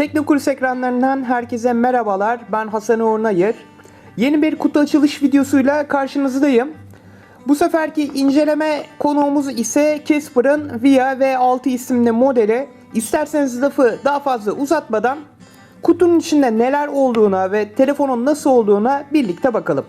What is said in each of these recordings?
Teknokulis ekranlarından herkese merhabalar. Ben Hasan Uğur. Yeni bir kutu açılış videosuyla karşınızdayım. Bu seferki inceleme konuğumuz ise Casper'ın VIA V6 isimli modeli. İsterseniz lafı daha fazla uzatmadan kutunun içinde neler olduğuna ve telefonun nasıl olduğuna birlikte bakalım.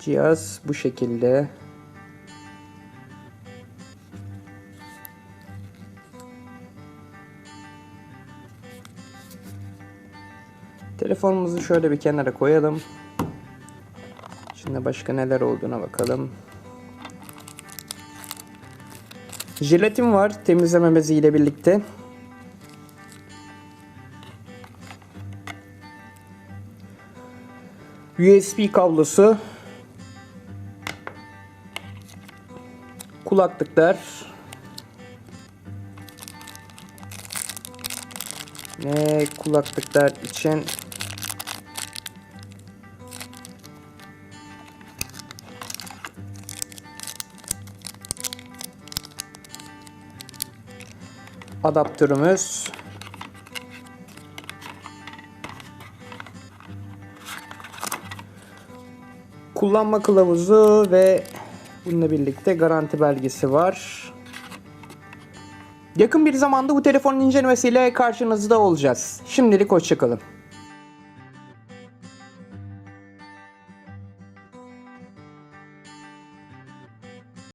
Cihaz bu şekilde. Telefonumuzu şöyle bir kenara koyalım. Şimdi başka neler olduğuna bakalım. Jelatin var temizleme beziyle birlikte. USB kablosu. Kulaklıklar. Ne kulaklıklar için adaptörümüz. Kullanma kılavuzu ve bununla birlikte garanti belgesi var. Yakın bir zamanda bu telefonun incelemesiyle karşınızda olacağız. Şimdilik hoşçakalın.